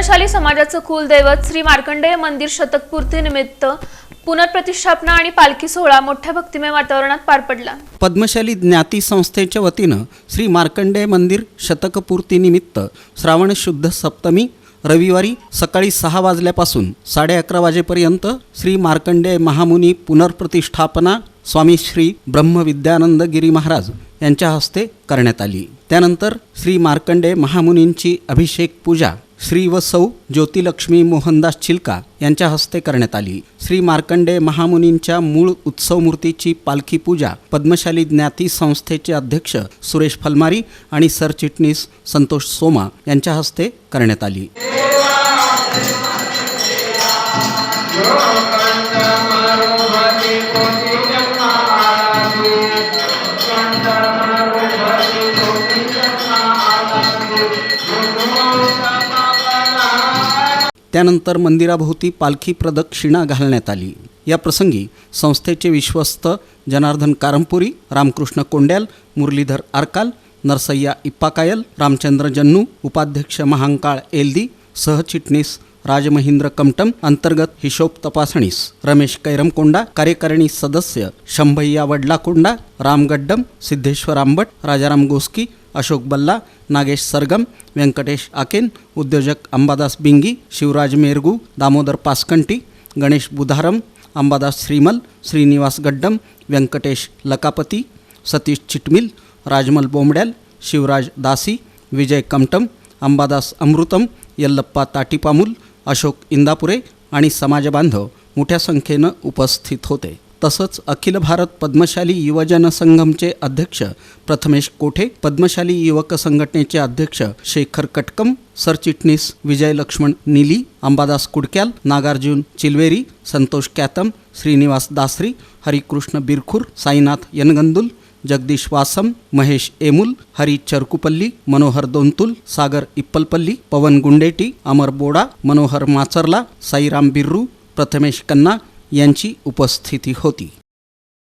धर्मशाली समाजाचं कुलदैवत श्री मार्कंडेय मंदिर शतकपूर्तीनिमित्त पुनर्प्रतिष्ठापना आणि पालखी सोहळा मोठ्या भक्तिमय वातावरणात पार पडला. पद्मशाली ज्ञाती संस्थेच्या वतीनं श्री मार्कंडेय मंदिर शतकपूर्तीनिमित्त श्रावण शुद्ध सप्तमी रविवारी सकाळी सहा वाजल्यापासून साडे अकरा वाजेपर्यंत श्री मार्कंडेय महामुनी पुनर्प्रतिष्ठापना स्वामी श्री ब्रह्मविद्यानंद गिरी महाराज यांच्या हस्ते करण्यात आली. त्यानंतर श्री मार्कंडेय महामुनींची अभिषेक पूजा श्री व सौ ज्योतिलक्ष्मी मोहनदास चिलका यांच्या हस्ते करण्यात आली. श्री मार्कंडेय महामुनींच्या मूळ उत्सव मूर्तीची पालखी पूजा पद्मशाली ज्ञाती संस्थेचे अध्यक्ष सुरेश फलमारी आणि सरचिटणीस संतोष सोमा यांच्या हस्ते करण्यात आली. त्यानंतर मंदिराभोवती पालखी प्रदक्षिणा घालण्यात आली. या प्रसंगी संस्थेचे विश्वस्त जनार्दन कारंपुरी रामकृष्ण कोंड्याल मुरलीधर आरकाल नरसय्या इप्पाकायल रामचंद्र जन्नू उपाध्यक्ष महांकाळ एलदी सहचिटणीस राजमहिंद्र कमटम अंतर्गत हिशोब तपासणीस रमेश कैरमकोंडा कार्यकारिणी सदस्य शंभय्या वडलाकोंडा रामगड्डम सिद्धेश्वर आंबट राजाराम गोस्की अशोक बल्ला नागेश सरगम व्यंकटेश आकेन उद्योजक अंबादास बिंगी शिवराज मेरगू दामोदर पासकंटी गणेश बुधारम अंबादास श्रीमल श्रीनिवास गड्डम व्यंकटेश लकापती सतीश चिटमिल राजमल बोंबड्याल शिवराज दासी विजय कमटम अंबादास अमृतम यल्लप्पा ताटीपामुल अशोक इंदापुरे आणि समाजबांधव मोठ्या संख्येनं उपस्थित होते तसंच अखिल भारत पद्मशाली युवजन संघमचे अध्यक्ष प्रथमेश कोठे पद्मशाली युवक संघटनेचे अध्यक्ष शेखर कटकम सरचिटणीस विजय लक्ष्मण निली अंबादास कुडक्याल नागार्जुन चिलवेरी संतोष कॅतम श्रीनिवास दासरी हरिकृष्ण बिरखूर साईनाथ यनगंदुल जगदीश वासम महेश एमुल हरी चरकुपल्ली मनोहर दोंतुल सागर इप्पलपल्ली पवन गुंडेटी अमर बोडा मनोहर माचरला साईराम बिर्रू प्रथमेश कन्ना यांची उपस्थिती होती.